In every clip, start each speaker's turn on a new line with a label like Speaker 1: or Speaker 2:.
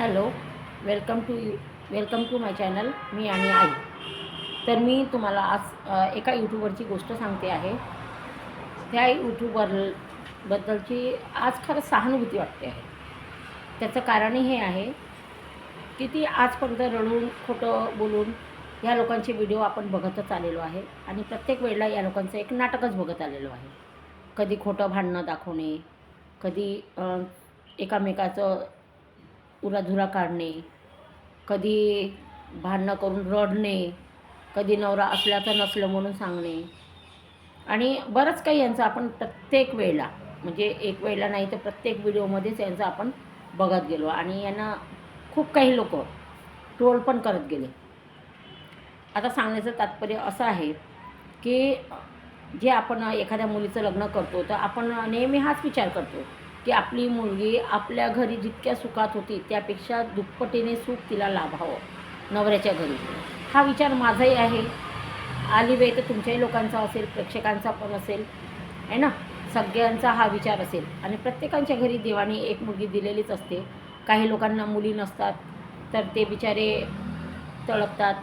Speaker 1: Hello welcome to welcome to my channel मी आणि आई. तर मी तुम्हाला आज एका यूट्यूबरची गोष्ट सांगते आहे. त्या यूट्यूबरबद्दलची आज खरंच सहानुभूती वाटते आहे. त्याचं कारणही हे आहे की ती आजपर्यंत रडून खोटं बोलून या लोकांचे व्हिडिओ आपण बघतच आलेलो आहे आणि प्रत्येक वेळेला या लोकांचं एक नाटकच बघत आलेलो आहे. कधी खोटं भांडणं दाखवणे कधी एकामेकाचं उराधुरा काढणे कधी भांडणं करून रडणे कधी नवरा असल्याचं नसलं म्हणून सांगणे. आणि बरंच काही यांचं आपण प्रत्येक वेळेला म्हणजे एक वेळेला नाही तर प्रत्येक व्हिडिओमध्येच यांचं आपण बघत गेलो. आणि यांना खूप काही लोक ट्रोल पण करत गेले. आता सांगण्याचं तात्पर्य असं आहे की जे आपण एखाद्या मुलीचं लग्न करतो तर आपण नेहमी हाच विचार करतो. की आपली मुलगी आपल्या घरी जितक्या सुखात होती त्यापेक्षा दुप्पटीने सुख तिला लाभावं नवऱ्याच्या घरी. हा विचार माझाही आहे. आली वेळ तर तुमच्याही लोकांचा असेल प्रेक्षकांचा पण असेल आहे ना? सगळ्यांचा हा विचार असेल. आणि प्रत्येकांच्या घरी देवाने एक मुलगी दिलेलीच असते. काही लोकांना मुली नसतात तर ते बिचारे तळपतात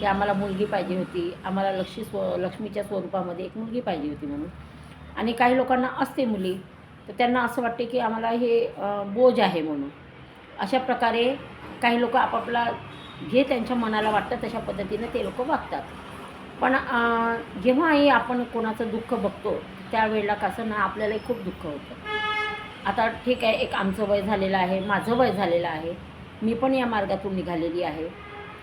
Speaker 1: की आम्हाला मुलगी पाहिजे होती. आम्हाला लक्ष्मी स्व लक्ष्मीच्या स्वरूपामध्ये एक मुलगी पाहिजे होती म्हणून. आणि काही लोकांना असते मुली तर त्यांना असं वाटते की आम्हाला हे बोज आहे म्हणून. अशा प्रकारे काही लोक आपापला जे त्यांच्या मनाला वाटतं तशा पद्धतीनं ते लोक वागतात. पण जेव्हाही आपण कोणाचं दुःख बघतो त्यावेळेला कसं ना आपल्यालाही खूप दुःख होतं. आता ठीक आहे एक आमचं वय झालेलं आहे माझं वय झालेलं आहे मी पण या मार्गातून निघालेली आहे.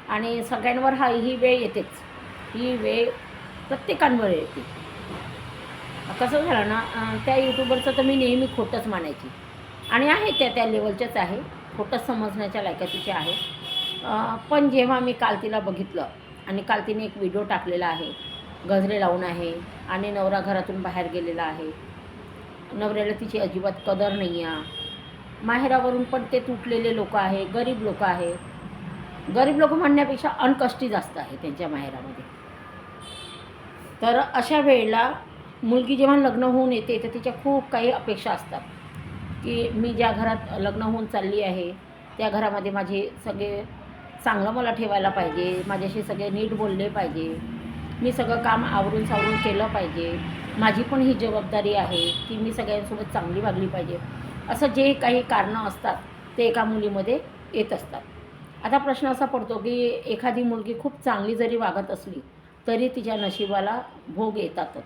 Speaker 1: आणि सगळ्यांवर हा ही वेळ येतेच. ही वेळ प्रत्येकांवर येते. कसं झालं ना त्या यूट्यूबरचं तर मी नेहमी खोटंच मानायची. आणि आहे त्या त्या लेवलच्याच आहे. खोटंच समजण्याच्या लायकातीचे आहे. पण जेव्हा मी काल तिला बघितलं आणि काल तिने एक व्हिडिओ टाकलेला आहे गजरे लावून आहे आणि नवरा घरातून बाहेर गेलेला आहे. नवऱ्याला तिची अजिबात कदर नाही आहे माहेरावरून पण ते तुटलेले लोक आहे गरीब लोक आहे. गरीब लोक म्हणण्यापेक्षा अनकष्टी जास्त आहे त्यांच्या माहेरामध्ये. तर अशा वेळेला मुलगी जेव्हा लग्न होऊन येते तर तिच्या खूप काही अपेक्षा असतात. की मी ज्या घरात लग्न होऊन चालली आहे त्या घरामध्ये माझे सगळे चांगलं मला ठेवायला पाहिजे माझ्याशी सगळे नीट बोलले पाहिजे मी सगळं काम आवरून सावरून केलं पाहिजे माझी पण ही जबाबदारी आहे की मी सगळ्यांसोबत चांगली वागली पाहिजे. असं जे काही कारणं असतात ते एका मुलीमध्ये येत असतात. आता प्रश्न असा पडतो की एखादी मुलगी खूप चांगली जरी वागत असली तरी तिच्या नशिबाला भोग येतातच.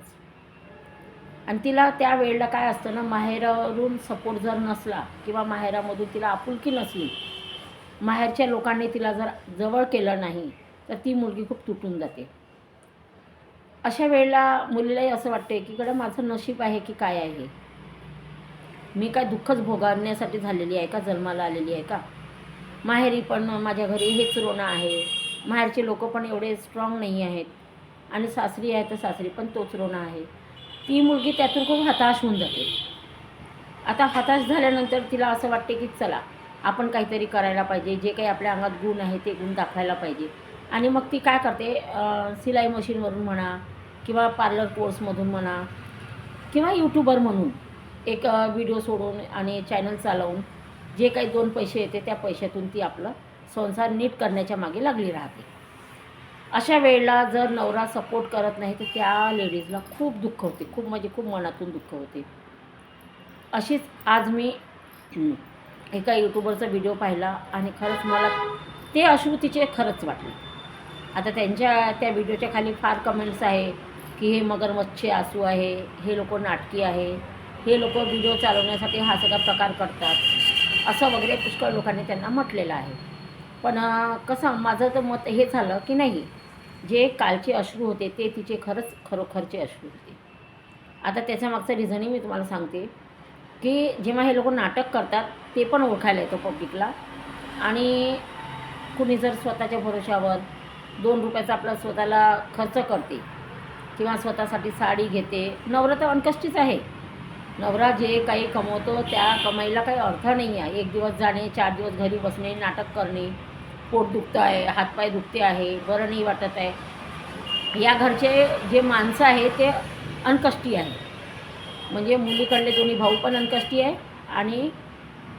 Speaker 1: आणि तिला त्या वेळेला काय असतं ना माहेरावरून सपोर्ट जर नसला किंवा माहेरामधून तिला आपुलकी नसली माहेरच्या लोकांनी तिला जर जवळ केलं नाही तर ती मुलगी खूप तुटून जाते. अशा वेळेला मुलीलाही असं वाटते की कडं माझं नशीब आहे की काय आहे? मी काय दुःखच भोगावण्यासाठी झालेली आहे का? जन्माला आलेली आहे का? माहेरी पण माझ्या घरी हेच रोणं आहे. माहेरचे लोक पण एवढे स्ट्रॉंग नाही आहेत. आणि सासरी आहे तर सासरी पण तोच रोणं आहे. ती मुलगी त्यातून खूप हताश होऊन जाते. आता हताश झाल्यानंतर तिला असं वाटते की चला आपण काहीतरी करायला पाहिजे जे काही आपल्या अंगात गुण आहे ते गुण दाखवायला पाहिजे. आणि मग ती काय करते सिलाई मशीनवरून म्हणा किंवा पार्लर कोर्समधून म्हणा किंवा यूट्यूबर म्हणून एक व्हिडिओ सोडून आणि चॅनल चालवून जे काही दोन पैसे येते त्या पैशातून ती आपलं संसार नीट करण्याच्या मागे लागली राहते. अशा वेळेला जर नवरा सपोर्ट करत नाही तर त्या लेडीजला खूप दुःख होते. खूप म्हणजे खूप मनातून दुःख होते. अशीच आज मी एका यूट्यूबरचा व्हिडिओ पाहिला आणि खरंच मला ते अश्रू तिचे खरंच वाटले. आता त्यांच्या त्या व्हिडिओच्या खाली फार कमेंट्स आहे की हे मगरमच्छे आसू आहे हे लोक नाटकी आहे हे लोक व्हिडिओ चालवण्यासाठी हा सगळा प्रकार करतात असं वगैरे पुष्कळ लोकांनी त्यांना म्हटलेलं आहे. पण कसं माझं तर मत हे झालं की नाही जे कालचे अश्रू होते ते तिचे खरंच खरोखरचे अश्रू होते. आता त्याच्या मागचं रिझनही मी तुम्हाला सांगते की जेव्हा हे लोक नाटक करतात ते पण ओळखायला येतं पब्लिकला आणि कुणी जर स्वतःच्या भरोशावर दोन रुपयाचा आपला स्वतःला खर्च करते किंवा स्वतःसाठी साडी घेते नवरा तर अनकष्टीच आहे. नवरा जे काही कमवतो त्या कमाईला काही अर्थ नाही आहे. एक दिवस जाणे चार दिवस घरी बसणे नाटक करणे पोट दुखतं आहे हातपाय दुखते आहे बरं नाही वाटत आहे. या घरचे जे माणसं आहे ते अनकष्टी आहे म्हणजे मुलीकडले दोन्ही भाऊ पण अनकष्टी आहे आणि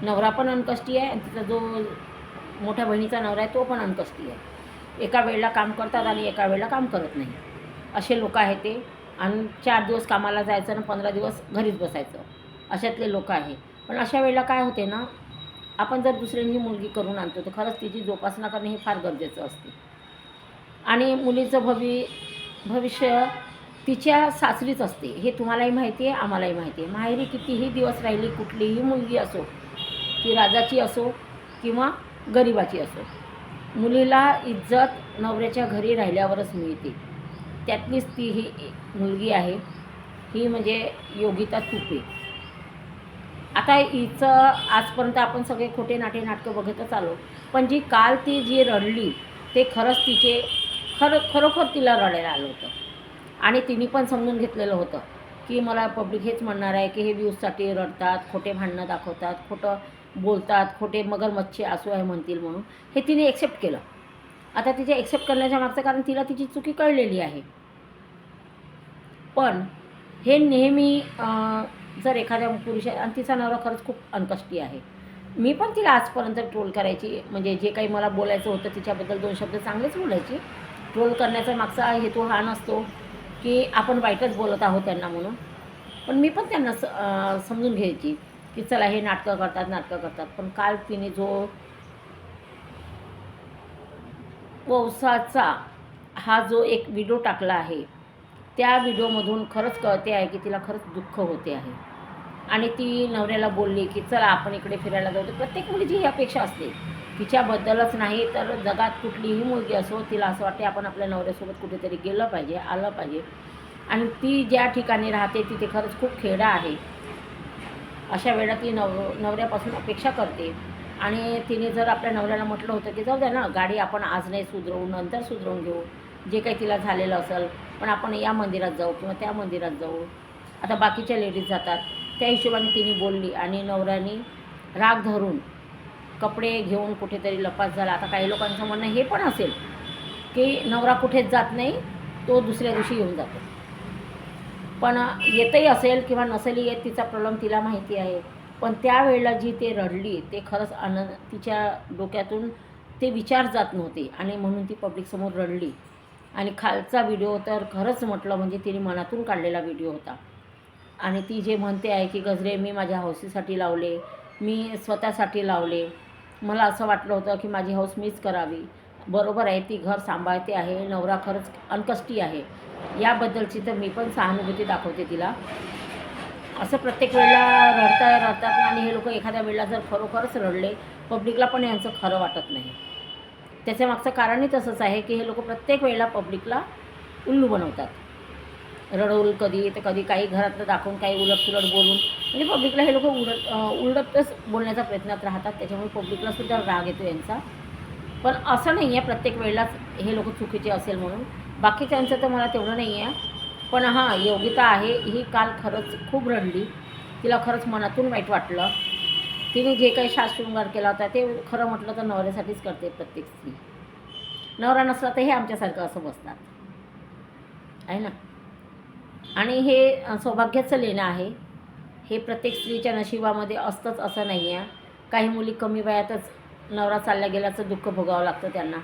Speaker 1: नवरा पण अनकष्टी आहे आणि तिचा जो मोठ्या बहिणीचा नवरा आहे तो पण अनकष्टी आहे. एका वेळेला काम करतात आणि एका वेळेला काम करत नाही. असे लोक आहेत ते. आणि चार दिवस कामाला जायचं आणि पंधरा दिवस घरीच बसायचं. अशातले लोक आहे. पण अशा वेळेला काय होते ना आपण जर दुसऱ्यांची मुलगी करून आणतो तर खरंच तिची जोपासना करणे हे फार गरजेचं असते. आणि मुलीचं भवि भविष्य तिच्या सासरीच असते हे तुम्हालाही माहिती आहे आम्हालाही माहिती आहे. माहेरी कितीही दिवस राहिली कुठलीही मुलगी असो ती राजाची असो किंवा गरिबाची असो मुलीला इज्जत नवऱ्याच्या घरी राहिल्यावरच मिळते. त्यातलीच ती ही मुलगी आहे ही म्हणजे योगिता तुपे. आता हिचं आजपर्यंत आपण सगळे खोटे नाटे नाटकं बघतच आलो. पण जी काल ती जी रडली ते खरंच तिचे खरं खरोखर तिला रडायला आलं होतं. आणि तिने पण समजून घेतलेलं होतं की मला पब्लिक हेच म्हणणार आहे की हे व्ह्यूजसाठी रडतात खोटे भांडणं दाखवतात खोटं बोलतात खोटे मगरमच्छी असू आहे म्हणतील म्हणून. हे तिने एक्सेप्ट केलं. आता तिच्या एक्सेप्ट करण्याच्या मागचं कारण तिला तिची चुकी कळलेली आहे. पण हे नेहमी जर एखाद्या पुरुषा आणि तिचा नवरा खरंच खूप अनकष्टी आहे. मी पण तिला आजपर्यंत ट्रोल करायची म्हणजे जे काही मला बोलायचं होतं तिच्याबद्दल दोन शब्द चांगलेच बोलायची. ट्रोल करण्याचा मागचा हेतू हा नसतो की आपण वाईटच बोलत आहोत त्यांना म्हणून. पण मी पण त्यांना स समजून घ्यायची की चला हे नाटकं करतात नाटकं करतात. पण काल तिने जो वंसाचा हा जो एक व्हिडिओ टाकला आहे त्या व्हिडिओमधून खरंच कळते आहे की तिला खरंच दुःख होते आहे. आणि ती नवऱ्याला बोलली की चला आपण इकडे फिरायला जाऊ. तर प्रत्येक मुलीची ही अपेक्षा असते तिच्याबद्दलच नाही तर जगात कुठलीही मुलगी असो तिला असं वाटते आपण आपल्या नवऱ्यासोबत कुठेतरी गेलं पाहिजे आलं पाहिजे. आणि ती ज्या ठिकाणी राहते तिथे खरंच खूप खेडा आहे. अशा वेळा ती नव नवऱ्यापासून अपेक्षा करते. आणि तिने जर आपल्या नवऱ्याला म्हटलं होतं की जाऊ द्या ना गाडी आपण आज नाही सुधरवू नंतर सुधरवून घेऊ. जे काही तिला झालेलं असेल पण आपण या मंदिरात जाऊ किंवा त्या मंदिरात जाऊ. आता बाकीच्या लेडीज जातात. त्या हिशोबाने तिने बोलली आणि नवऱ्याने राग धरून कपडे घेऊन कुठेतरी लपास झाला. आता काही लोकांचं म्हणणं हे पण असेल की नवरा कुठेच जात नाही तो दुसऱ्या दिवशी येऊन जातो. पण येतही असेल किंवा नसेलही येत तिचा प्रॉब्लेम तिला माहिती आहे. पण त्यावेळेला जी ते रडली ते खरंच आनंद तिच्या डोक्यातून ते विचार जात नव्हते आणि म्हणून ती पब्लिकसमोर रडली. आणि खालचा व्हिडिओ तर खरंच म्हटलं म्हणजे तिने मनातून काढलेला व्हिडिओ होता. आणि ती जे म्हणते आहे की गजरे मी माझ्या हौसीसाठी लावले मी स्वतःसाठी लावले. मला असं वाटलं होतं की माझी हौस मीच करावी. बरोबर आहे ती घर सांभाळते आहे नवरा खरंच अनकष्टी आहे. याबद्दलची तर मी पण सहानुभूती दाखवते तिला. असं प्रत्येक वेळेला रडता रडतात आणि हे लोक एखाद्या वेळेला जर खरोखरच रडले पब्लिकला पण यांचं खरं वाटत नाही. त्याच्या मागचं कारणही तसंच आहे की हे लोक प्रत्येक वेळेला पब्लिकला उल्लू बनवतात. रडवून कधी तर कधी काही घरातलं दाखवून काही उलटसुलट बोलून. म्हणजे पब्लिकला हे लोक उलट उलटच बोलण्याचा प्रयत्नात राहतात. त्याच्यामुळे पब्लिकला सुद्धा राग येतो यांचा. पण असं नाही आहे प्रत्येक वेळेलाच हे लोक चुकीचे असेल म्हणून. बाकीच्यांचं तर मला तेवढं नाही आहे पण हां योगिता आहे. ही काल खरंच खूप रडली. तिला खरंच मनातून वाईट वाटलं. तिने जे काही शास्त्रशृंगार केला होता ते खरं म्हटलं तर नवऱ्यासाठीच करते प्रत्येक स्त्री. नवरा नसला तर हे आमच्यासारखं असं बसतात. आहे ना? आणि हे सौभाग्याचं लेणं आहे. हे प्रत्येक स्त्रीच्या नशिबामध्ये असतंच असं नाही आहे काही मुली कमी वयातच नवरा चालल्या गेल्याचं दुःख भोगावं लागतं त्यांना.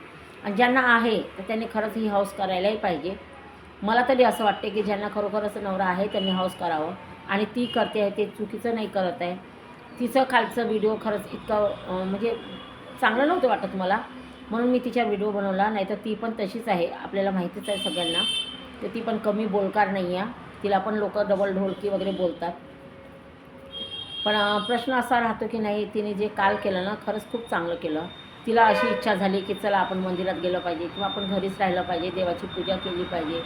Speaker 1: आणि ज्यांना आहे तर त्यांनी खरंच ही हौस करायलाही पाहिजे. मला तरी असं वाटते की ज्यांना खरोखरच नवरा आहे त्यांनी हौस करावं. आणि ती करते आहे ते चुकीचं नाही करत आहे. तिचं खालचं व्हिडिओ खरंच इतकं म्हणजे चांगलं नव्हतं वाटत मला. म्हणून मी तिचा व्हिडिओ बनवला नाही तर ती पण तशीच आहे. आपल्याला माहितीच आहे सगळ्यांना. तर ती पण कमी बोलकार नाही आहे. तिला पण लोक डबल ढोलकी वगैरे बोलतात. पण प्रश्न असा राहतो की नाही तिने जे काल केलं ना खरंच खूप चांगलं केलं. तिला अशी इच्छा झाली की चला आपण मंदिरात गेलं पाहिजे किंवा आपण घरीच राहिलं पाहिजे देवाची पूजा केली पाहिजे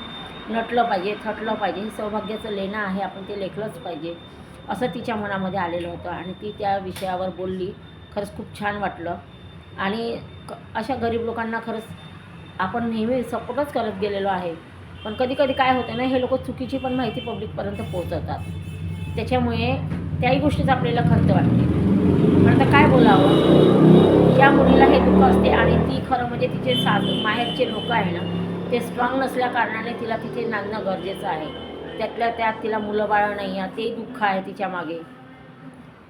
Speaker 1: नटलं पाहिजे थटलं पाहिजे हे सौभाग्याचं लेणं आहे आपण ते लेखलंच पाहिजे. असं तिच्या मनामध्ये आलेलं होतं आणि ती त्या विषयावर बोलली. खरंच खूप छान वाटलं. आणि क अशा गरीब लोकांना खरंच आपण नेहमी सपोर्टच करत गेलेलो आहे. पण कधी कधी काय होतं ना हे लोक चुकीची पण माहिती पब्लिकपर्यंत पोहोचवतात. त्याच्यामुळे त्याही गोष्टीच आपल्याला खंत वाटते. पण आता काय बोलावं? या मुलीला हे दुःख असते आणि ती खरं म्हणजे तिचे सास माहेरचे लोक आहे ना ते स्ट्रॉंग नसल्या कारणाने तिला तिथे नांदणं गरजेचं आहे. त्यातल्या त्यात तिला मुलं बाळ नाही आहे ते दुःख आहे तिच्यामागे.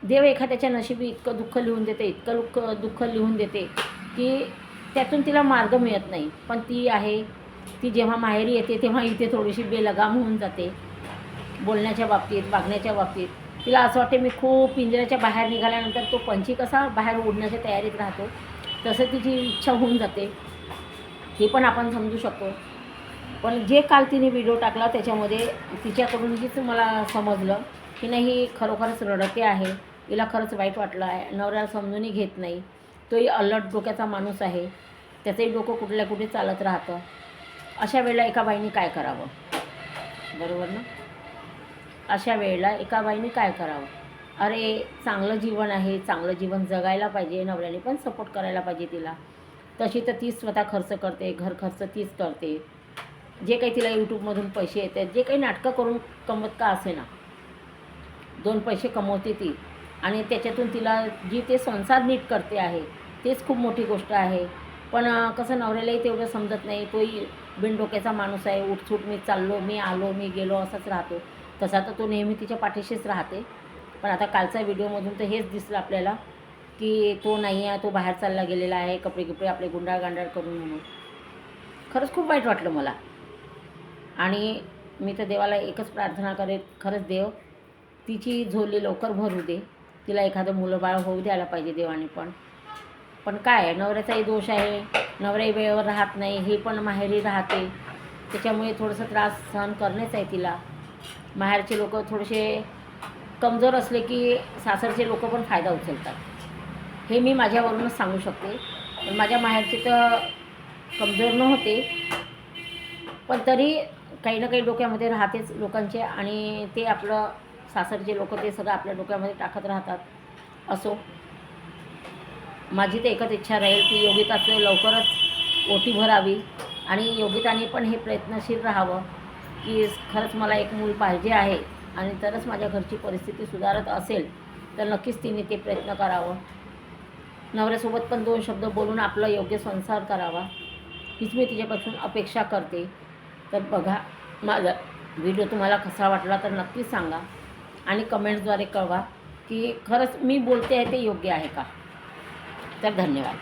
Speaker 1: देव एखाद्याच्या नशिबी इतकं दुःख लिहून देते इतकं दुःख दुःख लिहून देते की त्यातून तिला मार्ग मिळत नाही. पण ती आहे ती जेव्हा माहेरी येते तेव्हा इथे थोडीशी बेलगाम होऊन जाते. बोलण्याच्या बाबतीत वागण्याच्या बाबतीत. तिला असं वाटते मी खूप पिंजऱ्याच्या बाहेर निघाल्यानंतर तो पंछी कसा बाहेर उडण्याच्या तयारीत राहतो तसं तिची इच्छा होऊन जाते. हे पण आपण समजू शकतो. पण जे काल तिने व्हिडिओ टाकला त्याच्यामध्ये तिच्याकडून हीच मला समजलं की नाही ही खरोखरच रडते आहे. तिला खरंच वाईट वाटलं आहे. नवऱ्याला समजूनही घेत नाही. तोही अलर्ट डोक्याचा माणूस आहे. त्याचंही डोकं कुठल्या कुठे चालत राहतं. अशा वेळेला एका बाईने काय करावं? बरोबर ना? अशा वेळेला एका बाईने काय करावं? अरे चांगलं जीवन आहे. चांगलं जीवन जगायला पाहिजे नवऱ्याने पण सपोर्ट करायला पाहिजे तिला. तशी तर तीच स्वतः खर्च करते. घर खर्च तीच करते. जे काही तिला यूट्यूबमधून पैसे येतात जे काही नाटकं करून कमवत का असे ना दोन पैसे कमवते ती. आणि त्याच्यातून तिला जी ते संसार नीट करते आहे तेच खूप मोठी गोष्ट आहे. पण कसं नवऱ्यालाही तेवढं समजत नाही तोही बिनडोक्याचा माणूस आहे उठसूट मी चाललो मी आलो मी गेलो असंच राहतो. तसा तर तो नेहमी तिच्या पाठीशीच राहते. पण आता कालच्या व्हिडिओमधून तर हेच दिसलं आपल्याला की तो नाही आहे तो बाहेर चालला गेलेला आहे कपडे कपडे आपले गुंडाळ गांडाळ करून म्हणून. खरंच खूप वाईट वाटलं मला. आणि मी तर देवाला एकच प्रार्थना करेन खरंच देव तिची झोली लवकर भरू दे. तिला एखादं मुलंबाळ होऊ द्यायला पाहिजे देवाने पण. पण काय नवऱ्याचाही दोष आहे नवराही वेळेवर राहत नाही हे पण माहेरी राहते. त्याच्यामुळे थोडंसं त्रास सहन करणेच आहे तिला. माहेरचे लोक थोडेसे कमजोर असले की सासरचे लोक पण फायदा उचलतात. हे मी माझ्यावरूनच सांगू शकते. पण माझ्या माहेरचे तर कमजोर नव्हते. पण तरी काही ना काही डोक्यामध्ये राहतेच लोकांचे आणि ते आपलं सासरचे लोक ते सगळं आपल्या डोक्यामध्ये टाकत राहतात. असो. माझी तर एकच इच्छा राहील की योगिताचं लवकरच ओटी भरावी आणि योगिताने पण हे प्रयत्नशील राहावं की खरंच मला एक मूल पाहिजे आहे आणि तरच माझ्या घरची परिस्थिती सुधारत असेल तर नक्कीच तिने ते प्रयत्न करावं. नवऱ्यासोबत पण दोन शब्द बोलून आपला योग्य संसार करावा. हीच मी तिच्यापासून अपेक्षा करते. तर बघा माझा व्हिडिओ तुम्हाला कसा वाटला तर नक्कीच सांगा. आणि कमेंट्सद्वारे कळवा की खरंच मी बोलते आहे ते योग्य आहे का? तर धन्यवाद.